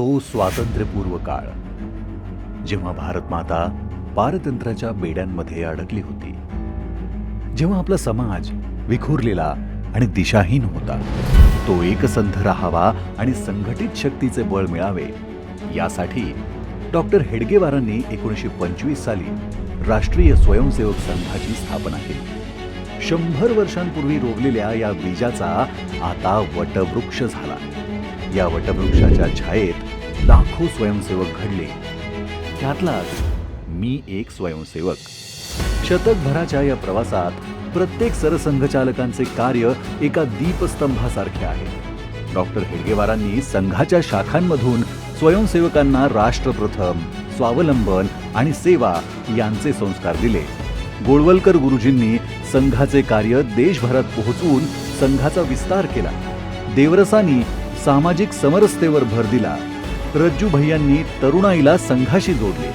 तो स्वातंत्र्यपूर्व काळ. जेव्हा भारत माता पारतंत्र्याच्या बेड्यांमध्ये अडकली होती जेव्हा आपला समाज विखुरलेला आणि दिशाहीन होता तो एकसंध राहावा आणि संघटित शक्तीचे बळ मिळावे यासाठी डॉक्टर हेडगेवारांनी एकोणीसशे पंचवीस साली राष्ट्रीय स्वयंसेवक संघाची स्थापना केली. शंभर वर्षांपूर्वी रोवलेल्या या बीजाचा आता वटवृक्ष झाला. या वटवृक्षाच्या छायेत लाखो स्वयंसेवक घडले. त्यातलाच मी एक स्वयंसेवक. शतकभराच्या या प्रवासात प्रत्येक सरसंघचालकांचे कार्य एका दीपस्तंभासारखे आहे. डॉक्टर हेडगेवारांनी संघाच्या शाखांमधून स्वयंसेवकांना राष्ट्रप्रथम स्वावलंबन आणि सेवा यांचे संस्कार दिले. गोळवलकर गुरुजींनी संघाचे कार्य देशभरात पोहोचवून संघाचा विस्तार केला. देवरसांनी सामाजिक समरसतेवर भर दिला रज्जू भैयांनी तरुणाईला संघाशी जोडले.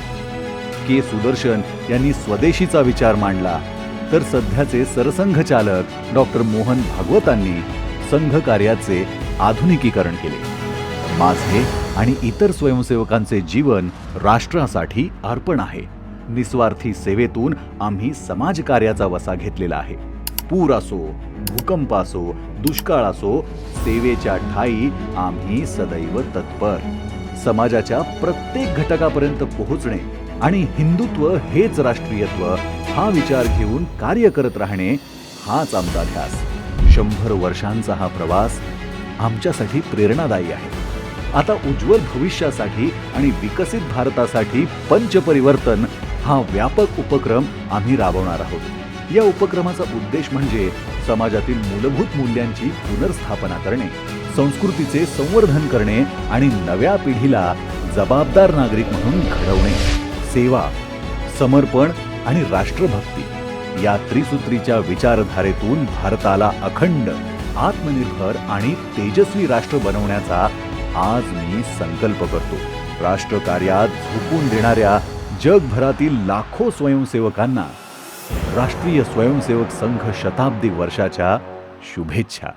के सुदर्शन यांनी स्वदेशीचा विचार मांडला तर सध्याचे सरसंघचालक डॉक्टर मोहन भागवतांनी संघ कार्याचे आधुनिकीकरण केले. माझे आणि इतर स्वयंसेवकांचे जीवन राष्ट्रासाठी अर्पण आहे. निस्वार्थी सेवेतून आम्ही समाजकार्याचा वसा घेतलेला आहे. पूर असो भूकंप असो दुष्काळ असो सेवेच्या ठाई आम्ही सदैव तत्पर. समाजाच्या प्रत्येक घटकापर्यंत पोहोचणे आणि हिंदुत्व हेच राष्ट्रीयत्व हा विचार घेऊन कार्य करत राहणे हाच आमचा ध्यास शंभर वर्षांचा हा प्रवास आमच्यासाठी प्रेरणादायी आहे. आता उज्ज्वल भविष्यासाठी आणि विकसित भारतासाठी पंचपरिवर्तन हा व्यापक उपक्रम आम्ही राबवणार आहोत. या उपक्रमाचा उद्देश म्हणजे समाजातील मूलभूत मूल्यांची पुनर्स्थापना करणे संस्कृतीचे संवर्धन करणे आणि नव्या पिढीला जबाबदार नागरिक म्हणून घडवणे. सेवा समर्पण आणि राष्ट्रभक्ती या त्रिसूत्रीच्या विचारधारेतून भारताला अखंड आत्मनिर्भर आणि तेजस्वी राष्ट्र बनवण्याचा आज मी संकल्प करतो. राष्ट्रकार्यात झुकून देणाऱ्या जगभरातील लाखो स्वयंसेवकांना राष्ट्रीय स्वयंसेवक संघ शताब्दी वर्षाच्या शुभेच्छा.